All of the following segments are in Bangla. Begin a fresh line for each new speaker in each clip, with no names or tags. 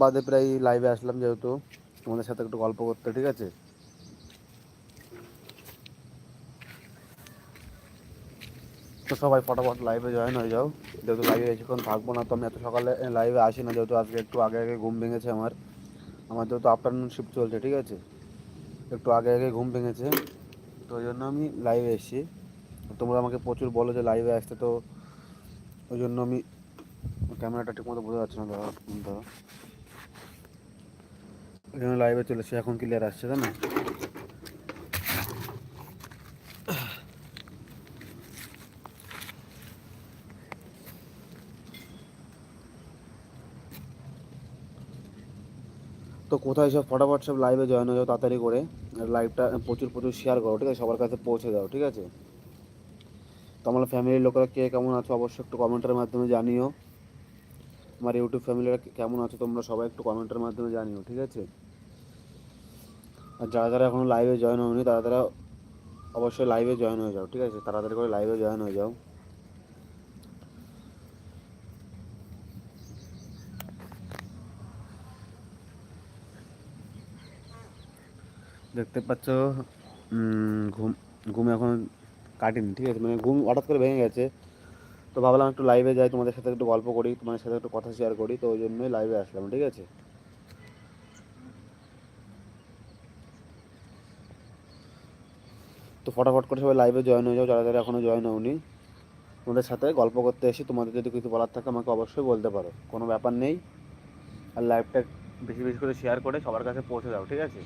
বাদে প্রায় লাইভে আসলাম যেহেতু, তোমাদের সাথে একটু গল্প করতে, ঠিক আছে? তো সবাই ফটাফট লাইভে জয়েন হয়ে যাও। যেহেতু লাইভে বেশিক্ষণ থাকব না, তো আমি এত সকালে লাইভে আসি না যেহেতু আজকে একটু আগে আগে ঘুম ভেঙেছে আমার। আমার যেহেতু আফটারনুন শিফট চলছে, ঠিক আছে? একটু আগে আগে ঘুম ভেঙেছে, তো ওই জন্য আমি লাইভে এসেছি। তোমরা আমাকে প্রচুর বলো যে লাইভে আসতে, তো ওই জন্য আমি ক্যামেরাটা ঠিকমতো বোঝা যাচ্ছে না দাদা দাদা জন্য লাইভে চলেছে, এখন ক্লিয়ার আসছে তাই না তো কোথায় সব ফটাফট সব লাইভে জয়েন হয়ে যাও তাড়াতাড়ি করে লাইভটা প্রচুর প্রচুর শেয়ার করো, ঠিক আছে? সবার কাছে পৌঁছে দাও ঠিক আছে? তো আমার ফ্যামিলির লোকেরা কে কেমন আছো অবশ্যই একটু কমেন্টের মাধ্যমে জানিও। আমার ইউটিউব ফ্যামিলিরা কেমন আছো তোমরা সবাই একটু কমেন্টের মাধ্যমে জানিও, ঠিক আছে? আর যারা যারা এখনও লাইভে জয়েন হয়নি তারা তারা অবশ্যই লাইভে জয়েন হয়ে যাও, ঠিক আছে? তাড়াতাড়ি করে লাইভে জয়েন হয়ে যাও। দেখতে পাচ্ছ ঘুম ঘুম এখন কাটেনি, ঠিক আছে? মানে ঘুম হঠাৎ করে ভেঙে গেছে। তো ভাবলাম একটু লাইভে যাই, তোমাদের সাথে একটু গল্প করি, তোমাদের সাথে একটু কথা শেয়ার করি, তো ওই জন্যই লাইভে আসলাম, ঠিক আছে? তো ফটাফট করে সবাই লাইভে জয়েন হয়ে যাও, যারা যারা এখনও জয়েন হওনি। তোমাদের সাথে গল্প করতে এসে তোমাদের যদি কিছু বলার থাকে আমাকে অবশ্যই বলতে পারো, কোনো ব্যাপার নেই। আর লাইভটা বেশি বেশি করে শেয়ার করে সবার কাছে পৌঁছে দাও, ঠিক আছে?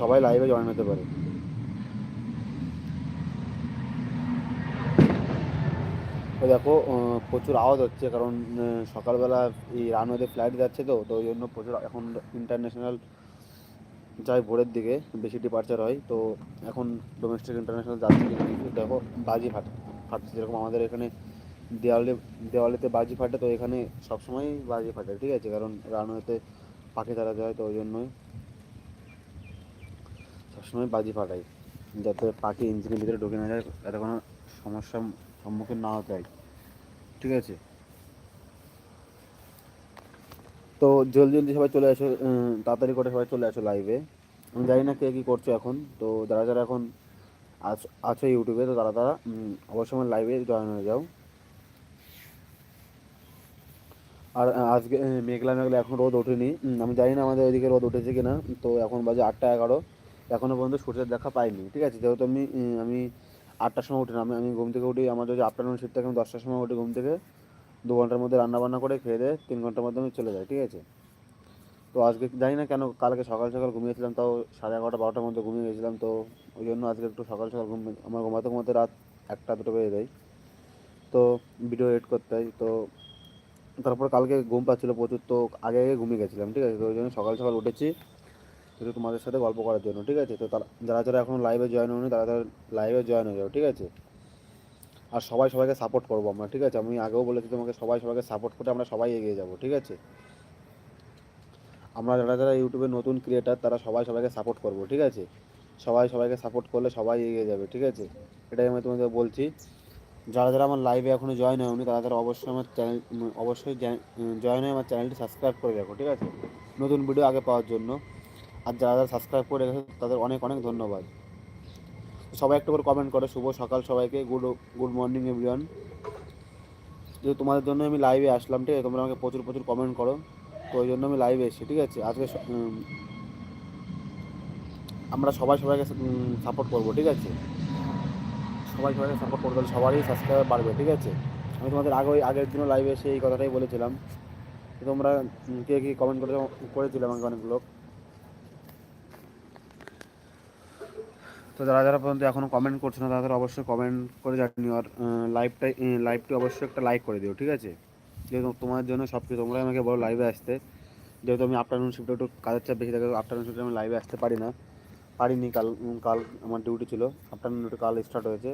সবাই লাইভে জয়েন হতে পারে। দেখো প্রচুর আওয়াজ হচ্ছে, কারণ সকালবেলা এই রানওয়েতে ফ্লাইট যাচ্ছে তো তো ওই জন্য প্রচুর এখন ইন্টারন্যাশনাল যায় ভোরের দিকে, বেশি ডিপার্চার হয়। তো এখন ডোমেস্টিক ইন্টারন্যাশনাল যাচ্ছে দেখো বাজি ফাট, ফাটছে। যেরকম আমাদের এখানে দেওয়ালে, দেওয়ালেতে বাজি ফাটে, তো এখানে সবসময় বাজি ফাটে, ঠিক আছে? কারণ রানওয়েতে পাখি তারা যায়, তো ওই জন্যই সবসময় বাজি ফাটাই। যাতে পাখি ইঞ্জিনের ভিতরে ঢুকে না যায়, যাতে কোনো সমস্যার সম্মুখীন না হতে হয়, ঠিক আছে? তো জলদি জলদি সবাই চলে আসো তাড়াতাড়ি করে সবাই চলে আসো লাইভে আমি জানি না কে কী করছ এখন। তো যারা যারা এখন আছ- ইউটিউবে, তো তারা তারা অবশ্যই আমার লাইভে জয়েন হয়ে যাও। আর আজকে মেঘলা মেঘলা এখন রোদ ওঠেনি। আমি জানি না আমাদের ওইদিকে রোদ উঠেছে কিনা। তো এখন বাজে আটটা এগারো। এখনও পর্যন্ত সূর্যের দেখা পাইনি, ঠিক আছে? যেহেতু আমি আমি আটটার সময় উঠি না আমি আমি ঘুম থেকে উঠি, আমার যদি আফটারনুন শিফট থাকে, আমি দশটার সময় উঠি ঘুম থেকে। দু ঘণ্টার মধ্যে রান্না বান্না করে খেয়ে দিয়ে তিন ঘণ্টার মধ্যে আমি চলে যাই, ঠিক আছে? তো আজকে জানি না কেন কালকে সকাল সকাল ঘুমিয়েছিলাম, তাও সাড়ে এগারোটা বারোটার মধ্যে ঘুমিয়ে গেছিলাম, তো ওই জন্য আজকে একটু সকাল সকাল ঘুম আমার ঘুমাতে ঘুমাতে রাত একটা দুটো বেজে যায়। তো ভিডিও এডিট করতে হয়, তো তারপর কালকে ঘুম পাচ্ছিলো প্রচুর, তো আগে আগে ঘুমিয়ে গেছিলাম, ঠিক আছে? তো ওই জন্য সকাল সকাল উঠেছি কিন্তু তোমাদের সাথে গল্প করার জন্য, ঠিক আছে? তো তারা যারা যারা এখন লাইভে জয়েন হয়নি, তারা তারা লাইভে জয়েন হয়ে যাও, ঠিক আছে? আর সবাই সবাইকে সাপোর্ট করব আমরা, ঠিক আছে? আমি আগেও বলেছি তোমাকে, সবাই সবাইকে সাপোর্ট করে আমরা সবাই এগিয়ে যাব, ঠিক আছে? আমরা যারা যারা ইউটিউবে নতুন ক্রিয়েটার তারা সবাই সবাইকে সাপোর্ট করব, ঠিক আছে? সবাই সবাইকে সাপোর্ট করলে সবাই এগিয়ে যাবে, ঠিক আছে? এটাই আমি তোমাদের বলছি। যারা যারা আমার লাইভে এখনও জয়েন হয়নি, তারা তারা অবশ্যই আমার চ্যানেল অবশ্যই জয়েন হয়ে আমার চ্যানেলটি সাবস্ক্রাইব করে রাখো, ঠিক আছে? নতুন ভিডিও আগে পাওয়ার জন্য। আর যারা যারা সাবস্ক্রাইব করে রেখেছে, তাদের অনেক অনেক ধন্যবাদ। সবাই একটু করে কমেন্ট করে, শুভ সকাল সবাইকে গুড গুড মর্নিং এভরিওয়ান যেহেতু তোমাদের জন্য আমি লাইভে আসলাম, ঠিক আছে? তোমরা আমাকে প্রচুর প্রচুর কমেন্ট করো। তো ওই জন্য আমি লাইভে এসেছি, ঠিক আছে? আজকে আমরা সবাই সবাইকে সাপোর্ট করব, ঠিক আছে? সবাই সবাইকে সাপোর্ট করতে হলে সবারই সাবস্ক্রাইবার বাড়বে, ঠিক আছে? আমি তোমাদের আগে আগের দিনও লাইভে এসে এই কথাটাই বলেছিলাম। তোমরা কে কী কমেন্ট করে করেছিলে আমাকে অনেক লোক? তো যারা যারা পর্যন্ত এখনও কমেন্ট করছে না, তারা অবশ্যই কমেন্ট করে জানিও, আর লাইভটাই লাইভটি অবশ্যই একটা লাইক করে দিও, ঠিক আছে? যেহেতু তোমার জন্য সব কিছু তোমরাই আমাকে বলো লাইভে আসতে। যেহেতু আমি আফটারনুন শিফটে একটু কাজের চাপ বেশি থাকে আফটারনুন শিফটে আমি লাইভে আসতে পারি না। পারিনি কাল কাল আমার ডিউটি ছিল। আফটারনুন একটু কাল স্টার্ট হয়েছে,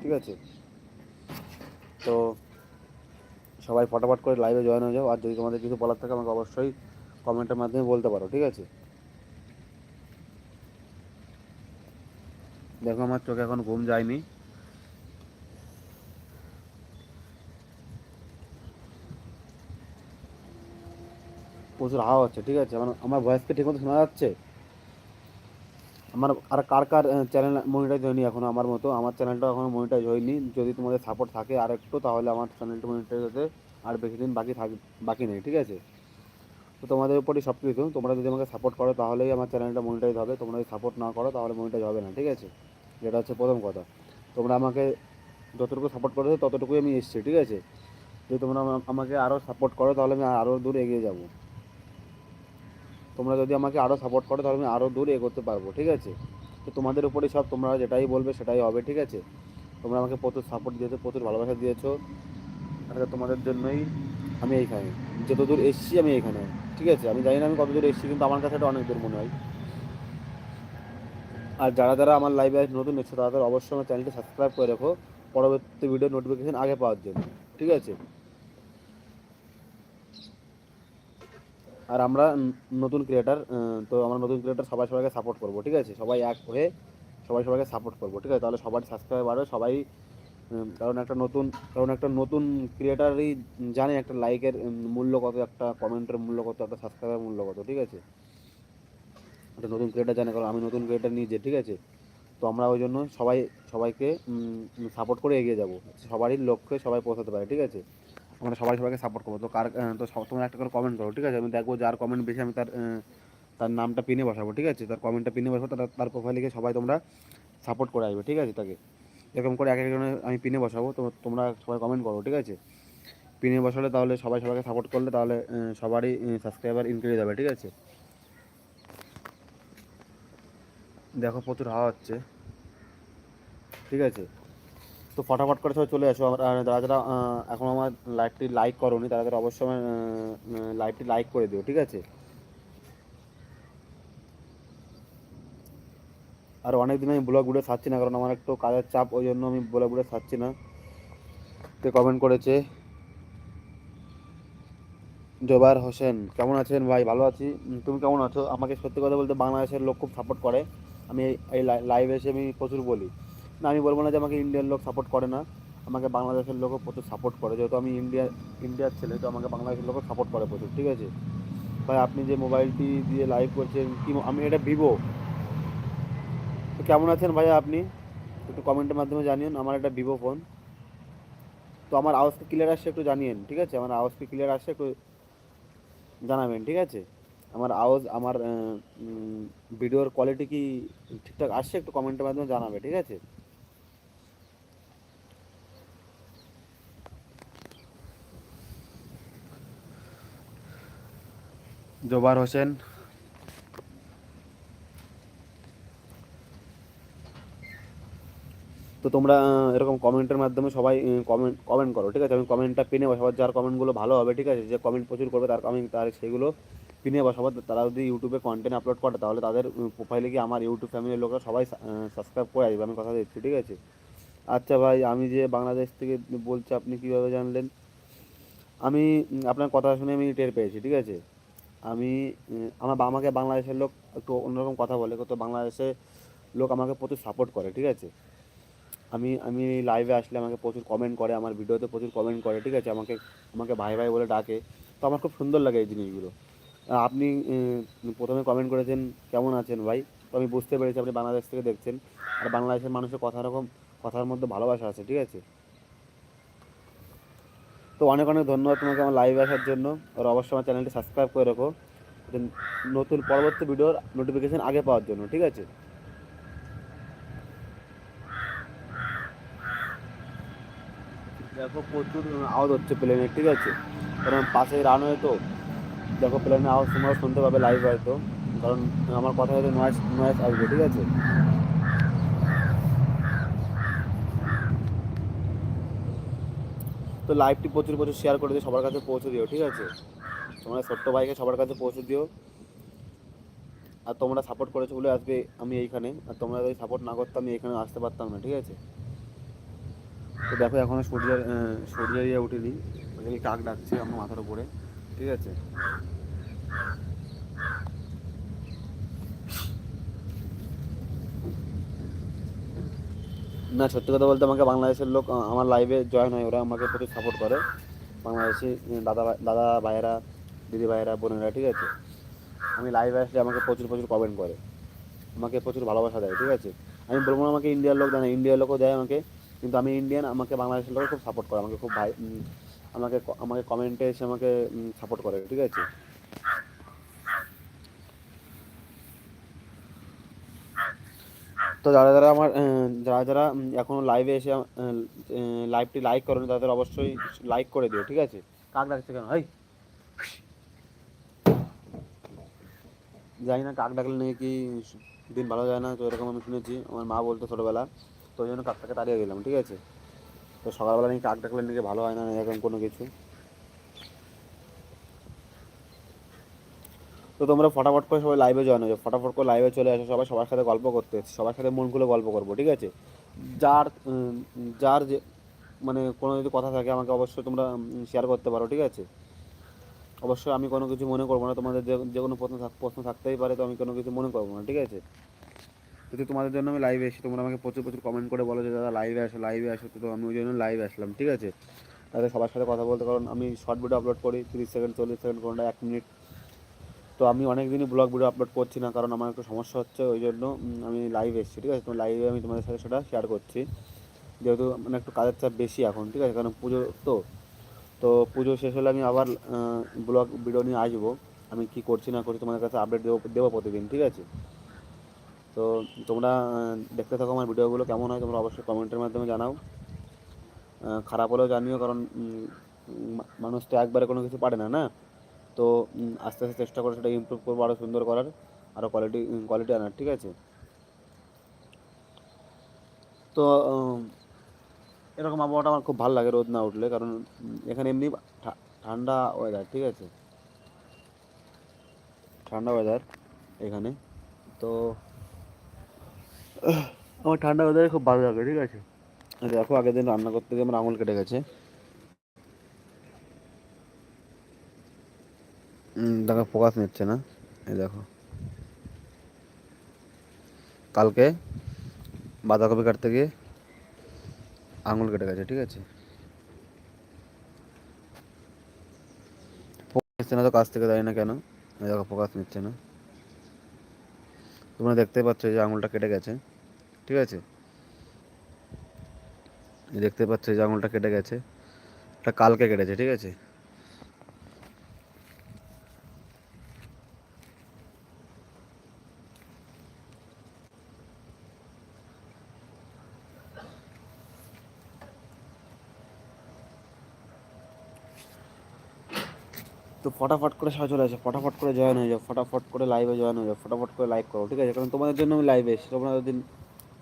ঠিক আছে? তো সবাই ফটাফট করে লাইভে জয়েন হয়ে যাও। আর যদি তোমাদের কিছু বলার থাকে, আমাকে অবশ্যই কমেন্টের মাধ্যমে বলতে পারো, ঠিক আছে? দেখো, আমার চোখে এখন ঘুম যায়নি। প্রচুর হাওয়া হচ্ছে, ঠিক আছে? আমার আমার ভয়েসকে ঠিক মতো শোনা যাচ্ছে? আমার আর কার কার চ্যানেল মনিটাইজ হয়নি এখনও আমার মতো? আমার চ্যানেলটা এখনও মনিটাইজ হয়নি। যদি তোমাদের সাপোর্ট থাকে আর একটু তাহলে আমার চ্যানেলটা মনিটাইজ হতে আর বেশি দিন বাকি থাক, বাকি নেই, ঠিক আছে? তো তোমাদের উপরই সব কিছু। তোমরা যদি আমাকে সাপোর্ট করো, তাহলেই আমার চ্যানেলটা মনিটাইজ হবে। তোমরা যদি সাপোর্ট না করো, তাহলে মনিটাইজ হবে না, ঠিক আছে? যেটা হচ্ছে প্রথম কথা। তোমরা আমাকে যতটুকু সাপোর্ট করেছ, ততটুকুই আমি এসেছি, ঠিক আছে? যদি তোমরা আমাকে আরও সাপোর্ট করো, তাহলে আমি আরও দূর এগিয়ে যাব। তোমরা যদি আমাকে আরও সাপোর্ট করো, তাহলে আমি আরও দূর এগোতে পারব, ঠিক আছে? তো তোমাদের উপরেই সব, তোমরা যেটাই বলবে সেটাই হবে, ঠিক আছে? তোমরা আমাকে প্রচুর সাপোর্ট দিয়েছ, প্রচুর ভালোবাসা দিয়েছ। আর তোমাদের জন্যই আমি এইখানে। যত দূর এসেছি আমি এইখানে, ঠিক আছে? আমি জানি না আমি কত দূর এসেছি, কিন্তু আমার কাছে এটা অনেক দূর মনে হয়। আর যারা যারা আমার লাইভে নতুন এসেছে, তারা অবশ্যই আমার চ্যানেলটি সাবস্ক্রাইব করে রাখো, পরবর্তী ভিডিও নোটিফিকেশান আগে পাওয়ার জন্য, ঠিক আছে? আর আমরা নতুন ক্রিয়েটার তো আমরা নতুন ক্রিয়েটার সবাই সবাইকে সাপোর্ট করব, ঠিক আছে? সবাই এক হয়ে সবাই সবাইকে সাপোর্ট করব, ঠিক আছে? তাহলে সবার সাবস্ক্রাইব বাড়বে, সবাই কারণ একটা নতুন, কারণ একটা নতুন ক্রিয়েটারই জানে একটা লাইকের মূল্য কত, একটা কমেন্টের মূল্য কত, একটা সাবস্ক্রাইবের মূল্য কত, ঠিক আছে? একটা নতুন ক্রিয়েটার জানে, কারণ আমি নতুন ক্রিয়েটার নিজে, ঠিক আছে? তো আমরা ওই জন্য সবাই, সবাইকে সাপোর্ট করে এগিয়ে যাব, সবারই লক্ষ্যে সবাই পৌঁছাতে পারে, ঠিক আছে? আমরা সবাই সবাইকে সাপোর্ট করব। তো কার তো তোমরা একটা করে কমেন্ট করো, ঠিক আছে? আমি দেখব যার কমেন্ট বেশি আমি তার তার নামটা পিনে বসাবো, ঠিক আছে? তার কমেন্টটা পিনে বসাবো, তার তার প্রোফাইলে গিয়ে সবাই তোমরা সাপোর্ট করে আসবে, ঠিক আছে তাকে? এরকম করে এক একজনের আমি পিনে বসাবো, তো তোমরা সবাই কমেন্ট করো, ঠিক আছে? পিনে বসালে তাহলে সবাই সবাইকে সাপোর্ট করলে তাহলে সবারই সাবস্ক্রাইবার ইনক্রিজ হবে, ঠিক আছে? দেখো প্রচুর হাওয়া হচ্ছে, ঠিক আছে? তো ফটাফট করে সবাই চলে আসো। আর যারা যারা এখন আমার লাইভটি লাইক করোনি, তারা তারা অবশ্যই আমার লাইভটি লাইক করে দিও, ঠিক আছে? আর অনেক দিন আমি ব্লগ ভিডিও ছাড়ছি না, কারণ আমার একটু কাজের চাপ, ওই জন্য আমি ব্লগ ভিডিও ছাড়ছি না। তে কমেন্ট করেছে? জোবার হোসেন, কেমন আছেন ভাই? ভালো আছি। তুমি কেমন আছো? আমাকে সত্যি কথা বলতে বাংলাদেশের লোক খুব সাপোর্ট করে। আমি এই লাইভে এসে আমি প্রচুর বলি। না, আমি বলব না যে আমাকে ইন্ডিয়ান লোক সাপোর্ট করে না। আমাকে বাংলাদেশের লোকও প্রচুর সাপোর্ট করে। যেহেতু আমি ইন্ডিয়া ইন্ডিয়ার ছেলে, তো আমাকে বাংলাদেশের লোকও সাপোর্ট করে প্রচুর, ঠিক আছে? ভাই, আপনি যে মোবাইলটি দিয়ে লাইভ করছেন, কি আমি এটা ভিভো তো কেমন আছেন ভাইয়া আপনি? একটু কমেন্টের মাধ্যমে জানিয়েন, আমার একটা ভিভো ফোন তো আমার আওয়াজকে ক্লিয়ার আসছে একটু জানিয়েন, ঠিক আছে? আমার আওয়াজকে ক্লিয়ার আসছে একটু জানাবেন, ঠিক আছে? আমার আওয়াজ আমার ভিডিওর কোয়ালিটি কি ঠিকঠাক আসছে একটু কমেন্টের মাধ্যমে জানাবে, ঠিক আছে? জোবার হোসেন। তো তোমরা এরকম কমেন্টের মাধ্যমে সবাই কমেন্ট কমেন্ট করো, ঠিক আছে? আমি কমেন্টটা পিনে বসাবো, যার কমেন্টগুলো ভালো হবে, ঠিক আছে? যে কমেন্ট প্রচুর করবে, তার আমি তার সেগুলো পিনে বসাবো। তারা যদি ইউটিউবে কন্টেন্ট আপলোড করে, তাহলে তাদের প্রোফাইলে গিয়ে আমার ইউটিউব ফ্যামিলির লোকরা সবাই সাবস্ক্রাইব করে আসবে, আমি কথা দিচ্ছি, ঠিক আছে? আচ্ছা ভাই, আমি যে বাংলাদেশ থেকে বলছি, আপনি কীভাবে জানলেন? আমি আপনার কথা শুনে আমি টের পেয়েছি, ঠিক আছে? আমি আমার বা- আমাকে বাংলাদেশের লোক একটু অন্যরকম কথা বলে তো বাংলাদেশে লোক আমাকে প্রচুর সাপোর্ট করে, ঠিক আছে? আমি আমি লাইভে আসলে আমাকে প্রচুর কমেন্ট করে, আমার ভিডিওতে প্রচুর কমেন্ট করে, ঠিক আছে? আমাকে আমাকে ভাই ভাই বলে ডাকে। তো আমার খুব সুন্দর লাগে এই জিনিসগুলো। আপনি প্রথমে কমেন্ট করেছেন, কেমন আছেন ভাই? তো আমি বুঝতে পেরেছি আপনি বাংলাদেশ থেকে দেখছেন। আর বাংলাদেশের মানুষের কথা রকম কথার মধ্যে ভালোবাসা আছে, ঠিক আছে? তো অনেক অনেক ধন্যবাদ তোমাকে আমার লাইভে আসার জন্য। আর অবশ্যই আমার চ্যানেলটি সাবস্ক্রাইব করে রাখো। নতুন পরবর্তী ভিডিওর নোটিফিকেশান আগে পাওয়ার জন্য, ঠিক আছে? দেখো প্রচুর আওয়াজ হচ্ছে প্লেনের ঠিক আছে? কারণ পাশে রানওয়ে তো। দেখো প্লেনের আওয়াজ তোমরা শুনতে পাবে লাইভ হয়তো। কারণ আমার কথা হয়তো নয়েস নয়েস আসবে, ঠিক আছে? তো লাইভটি প্রচুর প্রচুর শেয়ার করে দিও, সবার কাছে পৌঁছে দিও, ঠিক আছে? তোমরা ছোট্ট ভাইকে সবার কাছে পৌঁছে দিও। আর তোমরা সাপোর্ট করেছ বলে আজকে আমি এইখানে, আর তোমরা যদি সাপোর্ট না করতাম আমি এখানে আসতে পারতাম না, ঠিক আছে? তো দেখো এখনও সূর্যের সূর্য সূর্যের ইয়ে উঠিনি কাক ডাকছে আমার মাথার উপরে, ঠিক আছে? না, সত্যি কথা বলতে আমাকে বাংলাদেশের লোক আমার লাইভে জয়েন হয়, ওরা আমাকে প্রচুর সাপোর্ট করে। বাংলাদেশি দাদা দাদা ভাইয়েরা, দিদি ভাইয়েরা, বোনেরা, ঠিক আছে? আমি লাইভে আসলে আমাকে প্রচুর প্রচুর কমেন্ট করে। আমাকে প্রচুর ভালোবাসা দেয়, ঠিক আছে? আমি বলব আমাকে ইন্ডিয়ার লোক দেয় না ইন্ডিয়ার লোকও দেয় আমাকে, কিন্তু আমি ইন্ডিয়ান আমাকে বাংলাদেশের লোক খুব সাপোর্ট করে, আমাকে খুব ভাই আমাকে আমাকে কমেন্টে এসে আমাকে সাপোর্ট করে, ঠিক আছে? তো যারা যারা আমার যারা যারা উম, এখনও লাইভে এসে লাইভটি লাইক করেন তাদের অবশ্যই লাইক করে দিও ঠিক আছে? কাক ডাকছে কেন? হাই জানি না কাক ডাকলে নাকি কি দিন ভালো যায় না তো এরকম আমি শুনেছি আমার মা বলতো ছোটোবেলা তো ওই জন্য কাকটাকে তাড়িয়ে দিলাম ঠিক আছে? তো সকালবেলা নাকি কাক ডাকলে নাকি ভালো হয় না এরকম কোনো কিছু। তো তোমরা ফটাফট করে সবাই লাইভে জয়েন হয়ে ফটাফট করে লাইভে চলে আসো সবাই সবার সাথে গল্প করতে সবার সাথে মন খুলে গল্প করব, ঠিক আছে? যার যার যে মানে কোনো যদি কথা থাকে আমাকে অবশ্যই তোমরা শেয়ার করতে পারো, ঠিক আছে? অবশ্যই আমি কোনো কিছু মনে করব না, তোমাদের যে যে কোনো প্রশ্ন প্রশ্ন থাকতেই পারে, তো আমি কোনো কিছু মনে করব না, ঠিক আছে? যদি তোমাদের জন্য আমি লাইভে এসে তোমরা আমাকে প্রচুর প্রচুর কমেন্ট করে বলো যে, দাদা লাইভে আসো লাইভে আসো, তো আমি ওই জন্য লাইভে আসলাম, ঠিক আছে? তাদের সবার সাথে কথা বলতে, কারণ আমি শর্ট ভিডিও আপলোড করি, তিরিশ সেকেন্ড চল্লিশ সেকেন্ড কোনটা এক মিনিট তো আমি অনেক দিনই ব্লগ ভিডিও আপলোড করছি না, কারণ আমার একটু সমস্যা হচ্ছে, ওই জন্য আমি লাইভ এসেছি, ঠিক আছে? তো লাইভে আমি তোমাদের সাথে সেটা শেয়ার করছি। যেহেতু মানে একটু কাজের চাপ বেশি এখন, ঠিক আছে? কারণ পুজো তো তো পুজো শেষ হলে আমি আবার ব্লগ ভিডিও নিয়ে আসব। আমি কি করছি না করছি তোমাদের কাছে আপডেট দেবো দেবো প্রতিদিন, ঠিক আছে? তো তোমরা দেখতে থাকো আমার ভিডিওগুলো কেমন হয়, তোমরা অবশ্যই কমেন্টের মাধ্যমে জানাও। খারাপ হলেও জানিও, কারণ মানুষ তো একবারে কোনো কিছু পারে না না? তো আস্তে আস্তে চেষ্টা করে সেটা ইম্প্রুভ করব আরও সুন্দর করার আরও কোয়ালিটি কোয়ালিটি আনার, ঠিক আছে? তো এরকম আবহাওয়াটা আমার খুব ভালো লাগে রোদ না উঠলে, কারণ এখানে এমনি ঠান্ডা ওয়েদার ঠিক আছে? ঠান্ডা ওয়েদার এখানে, তো, আমার ঠান্ডা ওয়েদারে খুব ভালো লাগে, ঠিক আছে? দেখো আগের দিন রান্না করতে গিয়ে আমার আঙুল কেটে গেছে। দেখো ফোকাস নিচ্ছে না। এই দেখো। কালকে বাঁধাকপি কাটতে গিয়ে আঙুল কেটে গেছে, ঠিক আছে? নিচ্ছে না তো কাছ থেকে দেয় না কেন? এই দেখো, ফোকাস নিচ্ছে না। তোমরা দেখতে পাচ্ছ যে আঙুলটা কেটে গেছে, ঠিক আছে? দেখতে পাচ্ছ যে আঙুলটা কেটে গেছে। এটা কালকে কেটেছে, ঠিক আছে? ফটাফট করে সবাই চলে আসে, ফটাফট করে জয়েন হয়ে যাও, ফটাফট করে লাইভে জয়েন হয়ে যাও, ফটাফট করে লাইক করো, ঠিক আছে? কারণ তোমাদের জন্য আমি লাইভে এসেছি, তোমরা যদি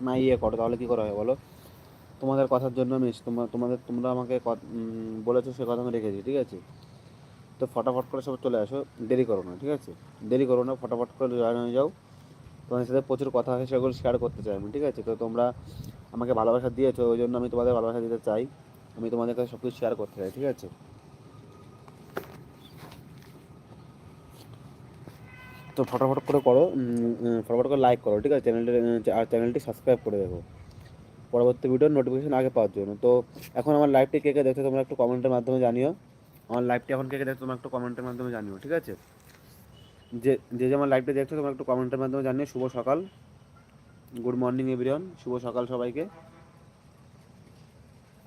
না ইয়ে করো, তাহলে কী করা হয় বলো? তোমাদের কথার জন্য আমি এসেছি তোমার তোমাদের, তোমরা আমাকে বলেছ সে কথা আমি রেখেছি, ঠিক আছে? তো ফটাফট করে সব চলে আসো, দেরি করো না, ঠিক আছে? দেরি করো না, ফটাফট করে জয়েন হয়ে যাও। তোমাদের সাথে প্রচুর কথা আছে, সেগুলো শেয়ার করতে চাই আমি, ঠিক আছে? তো তোমরা আমাকে ভালোবাসা দিয়েছ, ওই জন্য আমি তোমাদের ভালোবাসা দিতে চাই। আমি তোমাদের কাছে সব কিছু শেয়ার করতে চাই, ঠিক আছে? তো ফটোফট করে করো উম, করে লাইক করো ঠিক আছে? চ্যানেলটি আর চ্যানেলটি সাবস্ক্রাইব করে দেবো। পরবর্তী ভিডিওর নোটিফিকেশন আগে পাওয়ার জন্য। তো এখন আমার লাইভটি কে কে দেখছ তোমরা একটু কমেন্টের মাধ্যমে জানিও। আমার লাইভটি এখন কে কে দেখছ তোমরা একটু কমেন্টের মাধ্যমে জানিও ঠিক আছে? যে যে আমার লাইভটি দেখছ তোমরা একটু কমেন্টের মাধ্যমে জানিও। শুভ সকাল। গুড মর্নিং এভরিওয়ান শুভ সকাল সবাইকে।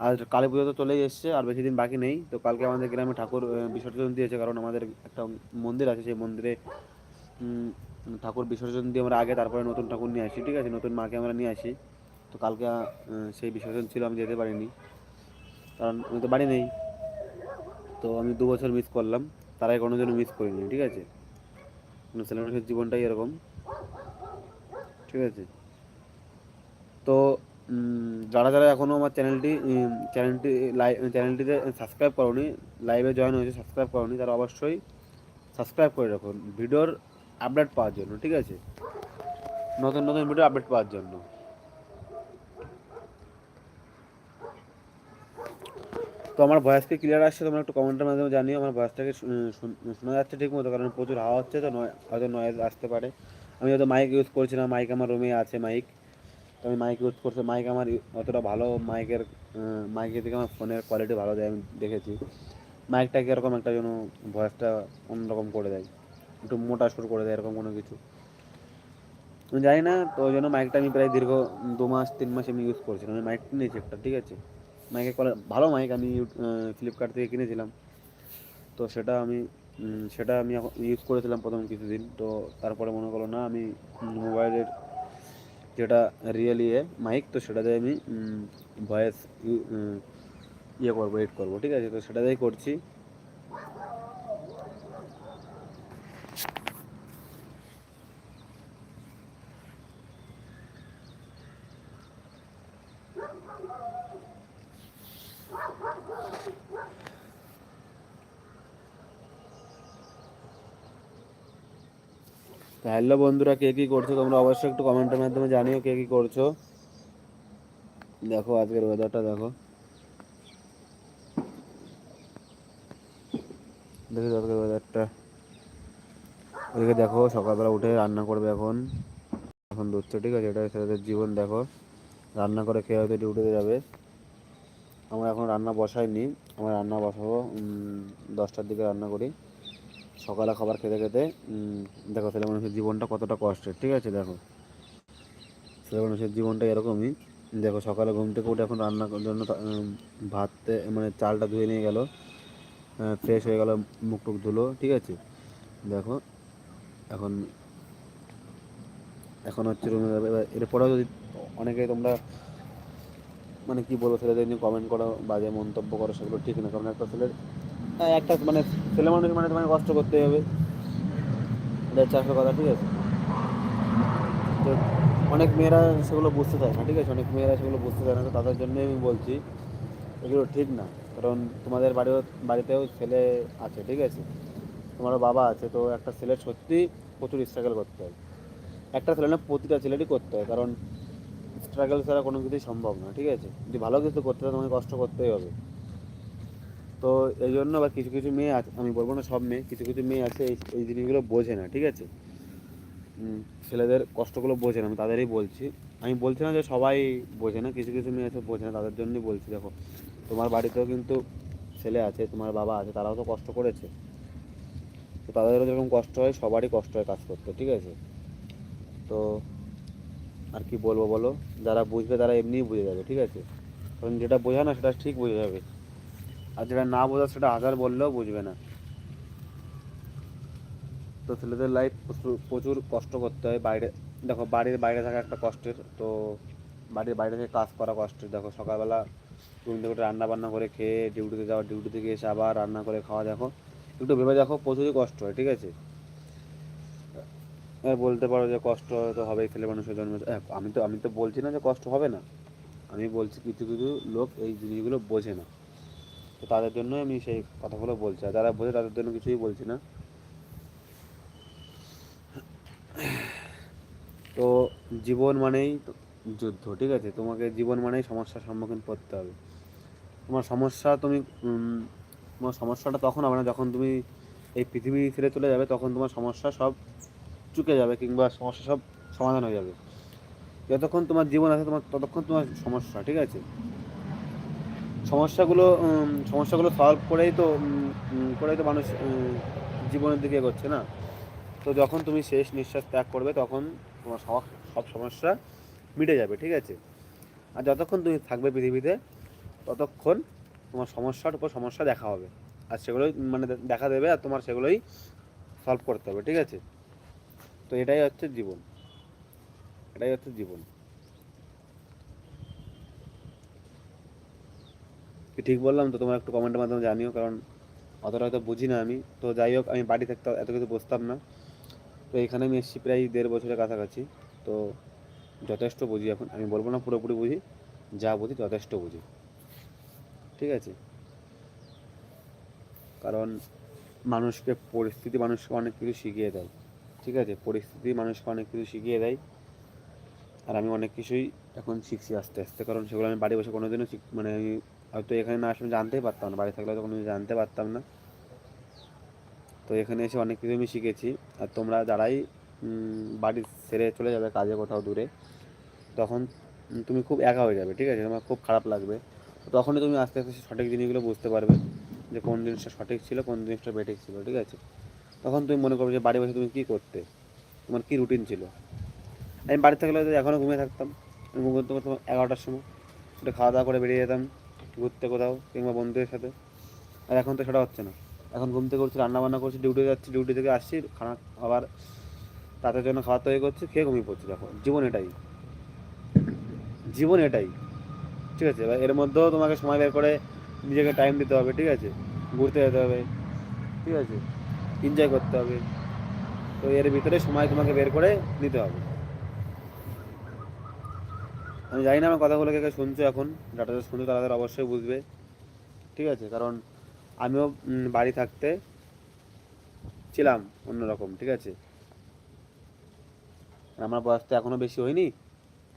আর কালী পুজো তো চলেই এসছে আর বেশি দিন বাকি নেই। তো কালকে আমাদের গ্রামে ঠাকুর বিসর্জন দিয়েছে কারণ আমাদের একটা মন্দির আছে সেই মন্দিরে ঠাকুর বিসর্জন দিয়ে আমরা আগে তারপরে নতুন ঠাকুর নিয়ে আসি, ঠিক আছে? নতুন মাকে আমরা নিয়ে আসি। তো কালকে সেই বিসর্জন ছিল, আমি যেতে পারিনি। কারণ আমি তো বাড়ি নেই। তো আমি দু বছর মিস করলাম। তার আগে কোনো জন্য মিস করিনি, ঠিক আছে? ছেলেমেয়ের জীবনটাই এরকম। ঠিক আছে? তো যারা যারা এখনও আমার চ্যানেলটি চ্যানেলটি লাইভ চ্যানেলটিতে সাবস্ক্রাইব করনি লাইভে জয়েন হয়েছে সাবস্ক্রাইব করনি, তারা অবশ্যই সাবস্ক্রাইব করে রাখুন। ভিডিওর আপডেট পাওয়ার জন্য, ঠিক আছে? নতুন নতুন ভিডিও আপডেট পাওয়ার জন্য। তো আমার ভয়েসকে ক্লিয়ার আসছে? তোমরা একটু কমেন্টের মাধ্যমে জানিও। আমার ভয়েসটাকে শোনা যাচ্ছে ঠিক মতো, কারণ প্রচুর হাওয়া হচ্ছে, তো হয়তো নয়েজ আসতে পারে। আমি হয়তো মাইক ইউজ করছি না মাইক আমার রুমে আছে মাইক তো আমি মাইক ইউজ করছি মাইক আমার অতটা ভালো মাইকের মাইকের থেকে আমার ফোনের কোয়ালিটি ভালো দেয়, আমি দেখেছি। মাইকটা এরকম একটা যেন ভয়েসটা অন্যরকম করে দেয়। একটু মোটা সুর করে দেয় এরকম কোনো কিছু। জানি না, তো ওই জন্য মাইকটা আমি প্রায় দীর্ঘ দু মাস, তিন মাস আমি ইউজ করছিলাম। আমি মাইক কিনেছি একটা, ঠিক আছে? মাইকের কলার ভালো মাইক আমি ফ্লিপকার্ট থেকে কিনেছিলাম। তো সেটা আমি সেটা আমি ইউজ করেছিলাম প্রথম কিছুদিন। তো তারপরে মনে করল না, আমি মোবাইলের যেটা রিয়েল ইয়ে মাইক তো সেটাতে আমি ভয়েস ইয়ে করব এড করব, ঠিক আছে? তো সেটাতেই করছি। হ্যালো বন্ধুরা, কে কী করছ? তোমরা অবশ্যই একটু কমেন্টের মাধ্যমে জানিও কে কী করছ। দেখো আজকের ওয়েদারটা দেখো। দেখি আজকের ওয়েদারটা ওদিকে দেখো, সকালবেলা উঠে রান্না করবে এখন। এখন দুধছে ঠিক আছে? এটা ছেলেদের জীবন, দেখো। রান্না করে খেয়ে হয়তো ডিউটিতে যাবে। আমরা এখন রান্না বসাইনি। আমরা রান্না বসাবো দশটার দিকে রান্না করি। সকালে খাবার খেতে খেতে দেখো ছেলে মানুষের জীবনটা কতটা কষ্টের ঠিক আছে? দেখো ছেলে মানুষের জীবনটা এরকমই। দেখো সকালে ঘুম থেকে উঠে এখন রান্নার জন্য তা- উম, ভাততে মানে চালটা ধুয়ে নিয়ে গেল ফ্রেশ হয়ে গেল মুখ টুক ধুলো ঠিক আছে? দেখো এখন এখন হচ্ছে রুমে যাবে। এরপরেও যদি অনেকে তোমরা মানে কি বলব ছেলেদের নিয়ে কমেন্ট করো বাজে মন্তব্য করো সেগুলো ঠিক না। কারণ একটা ছেলের একটা মানে ছেলে মানুষ মানে তোমাকে কষ্ট করতে হবে। এটা হচ্ছে কথা, ঠিক আছে? তো অনেক মেয়েরা সেগুলো বুঝতে চায় না, ঠিক আছে? অনেক মেয়েরা সেগুলো বুঝতে চায় না, তো তাদের জন্যই আমি বলছি, এগুলো ঠিক না। কারণ তোমাদের বাড়িও, বাড়িতেও ছেলে আছে, ঠিক আছে? তোমারও বাবা আছে, তো একটা ছেলের সত্যি প্রচুর স্ট্রাগল করতে হয়। একটা ছেলে না, প্রতিটা ছেলেরই করতে হয়, কারণ স্ট্রাগল ছাড়া কোনো কিছুই সম্ভব না, ঠিক আছে? যদি ভালো কিছু করতে হয়, তোমাকে কষ্ট করতেই হবে। তো এই জন্য বা কিছু কিছু মেয়ে আছে, আমি বলব না সব মেয়ে, কিছু কিছু মেয়ে আছে এই এই জিনিসগুলো বোঝে না, ঠিক আছে? ছেলেদের কষ্টগুলো বোঝে না, আমি তাদেরই বলছি। আমি বলছি না যে সবাই বোঝে না, কিছু কিছু মেয়ে আছে বোঝে না, তাদের জন্যই বলছি, দেখো। তোমার বাড়িতেও কিন্তু ছেলে আছে, তোমার বাবা আছে, তারাও তো কষ্ট করেছে। তো তাদেরও যেরকম কষ্ট হয়, সবারই কষ্ট হয় কাজ করতে, ঠিক আছে? তো আর কি বলব বলো? যারা বুঝবে তারা এমনিই বুঝে যাবে, ঠিক আছে? কারণ যেটা বোঝা না সেটা ঠিক বুঝে যাবে। আর যেটা না বোঝা সেটা হাজার বললেও বুঝবে না। তো ছেলেদের লাইফ প্রচুর কষ্ট করতে হয়। বাইরে, দেখো বাড়ির বাইরে থাকা একটা কষ্টের। তো বাড়ির বাইরে থেকে কাজ করা কষ্টের। দেখো সকালবেলা ঘুম থেকে রান্না বান্না করে খেয়ে ডিউটিতে যাওয়া ডিউটি থেকে এসে আবার রান্না করে খাওয়া, দেখো। একটু ভেবে দেখো প্রচুরই কষ্ট হয়, ঠিক আছে? বলতে পারো যে কষ্ট তো হবেই ছেলে মানুষের জন্ম। আমি তো আমি তো বলছি না যে কষ্ট হবে না। আমি বলছি কিছু কিছু লোক এই জিনিসগুলো বোঝে না। তো তাদের জন্যই আমি সেই কথাগুলো বলছি, আর যারা বোঝে তাদের জন্য কিছুই বলছি না। তো জীবন মানেই যুদ্ধ, ঠিক আছে? তোমাকে জীবন মানেই সমস্যার সম্মুখীন করতে হবে। তোমার সমস্যা তুমি তোমার সমস্যাটা তখন হবে না, যখন তুমি এই পৃথিবী ছেড়ে চলে যাবে, তখন তোমার সমস্যা সব চুকে যাবে কিংবা সমস্যা সব সমাধান হয়ে যাবে। যতক্ষণ তোমার জীবন আছে, তোমার ততক্ষণ তোমার সমস্যা, ঠিক আছে? সমস্যাগুলো সমস্যাগুলো সলভ করেই তো করেই তো মানুষ জীবনের দিকে এগোচ্ছে না? তো যখন তুমি শেষ নিঃশ্বাস ত্যাগ করবে, তখন তোমার সব সমস্যা মিটে যাবে, ঠিক আছে? আর যতক্ষণ তুমি থাকবে পৃথিবীতে, ততক্ষণ তোমার সমস্যার উপর সমস্যা দেখা হবে। আর সেগুলোই মানে দেখা দেবে আর তোমার সেগুলোই সলভ করতে হবে, ঠিক আছে? তো এটাই হচ্ছে জীবন। এটাই হচ্ছে জীবন। কি ঠিক বললাম? তো তোমরা একটু কমেন্টের মাধ্যমে জানিও, কারণ অতটা হয়তো বুঝি না আমি। তো যাই হোক, আমি বাড়ি থাকতে এত কিছু বুঝতাম না। তো এখানে আমি এসেছি প্রায় দেড় বছরের কাছাকাছি। তো যথেষ্ট বুঝি এখন। আমি বলব না পুরোপুরি বুঝি, যা বুঝি যথেষ্ট বুঝি। ঠিক আছে? কারণ মানুষকে, পরিস্থিতি মানুষকে অনেক কিছু শিখিয়ে দেয়। ঠিক আছে? পরিস্থিতি মানুষকে অনেক কিছু শিখিয়ে দেয়। আর আমি অনেক কিছুই এখন শিখছি আস্তে আস্তে। কারণ সেগুলো আমি বাড়ি বসে কোনোদিনও শিখ মানে আমি হয়তো এখানে না আসলে জানতেই পারতাম না, বাড়ি থাকলে হয়তো কোনোদিন জানতে পারতাম না। তো এখানে এসে অনেক কিছু আমি শিখেছি। আর তোমরা যারাই বাড়ি ছেড়ে চলে যাবে কাজে কোথাও দূরে, তখন তুমি খুব একা হয়ে যাবে, ঠিক আছে? তোমার খুব খারাপ লাগবে। তখনই তুমি আস্তে আস্তে সঠিক জিনিসগুলো বুঝতে পারবে যে কোন জিনিসটা সঠিক ছিল, কোন জিনিসটা বেঠিক ছিল, ঠিক আছে? তখন তুমি মনে করবে যে বাড়ি বসে তুমি কী করতে? তোমার কী রুটিন ছিল? আমি বাড়ি থাকলে এখনও ঘুমিয়ে থাকতাম। ঘুমোতে করতাম এগারোটার সময় একটু খাওয়া দাওয়া করে বেরিয়ে যেতাম। ঘুরতে কোথাও কিংবা বন্ধুদের সাথে। আর এখন তো সেটা হচ্ছে না। এখন ঘুম থেকে উঠছি রান্না বান্না করছি ডিউটি যাচ্ছি ডিউটি থেকে আসছি, খানা আবার তাদের জন্য খাওয়া তৈরি করছি, খেয়ে ঘুমিয়ে পড়ছি দেখো। জীবন এটাই। জীবন এটাই। ঠিক আছে? এবার এর মধ্যেও তোমাকে সময় বের করে নিজেকে টাইম দিতে হবে, ঠিক আছে? ঘুরতে যেতে হবে, ঠিক আছে? এনজয় করতে হবে। তো এর ভিতরে সময় তোমাকে বের করে নিতে হবে। আমি জানি না আমার কথাগুলো কে শুনছো এখন, যারা যারা শুনছো তারা অবশ্যই বুঝবে, ঠিক আছে? কারণ আমিও বাড়ি থাকতে ছিলাম অন্যরকম, ঠিক আছে? আমার বয়স তো এখনও বেশি হয়নি,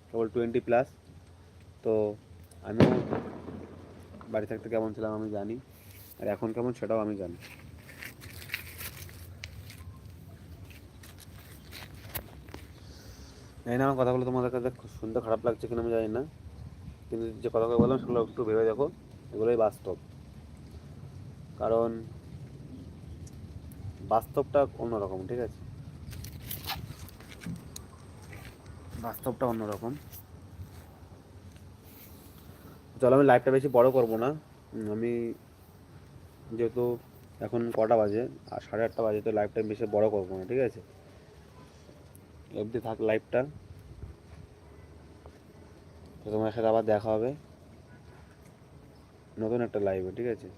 কেবল টোয়েন্টি প্লাস তো আমিও বাড়ি থাকতে কেমন ছিলাম আমি জানি, আর এখন কেমন সেটাও আমি জানি। জানি না, আমার কথাগুলো তোমাদের কাছে শুনতে খারাপ লাগছে কিনা আমি জানি না। কিন্তু যে কথাগুলো বললাম সেগুলো একটু ভেবে দেখো, এগুলোই বাস্তব। কারণ বাস্তবটা অন্যরকম, ঠিক আছে? বাস্তবটা অন্যরকম। চলো, আমি লাইভটা বেশি বড় করব না। আমি যেহেতু এখন কটা বাজে, আর সাড়ে আটটা বাজে, তো লাইভটা বেশি বড় করব না, ঠিক আছে? অবধি থাক লাইভটা তো তোমার সাথে আবার দেখা হবে। নতুন একটা লাইভে ঠিক আছে?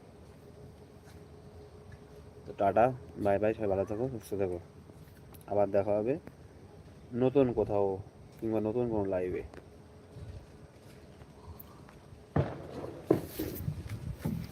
তো টাটা বাই বাই সবাই ভালো থাকো, সুস্থ থাকো। আবার দেখা হবে নতুন কোথাও কিংবা নতুন কোনো লাইভে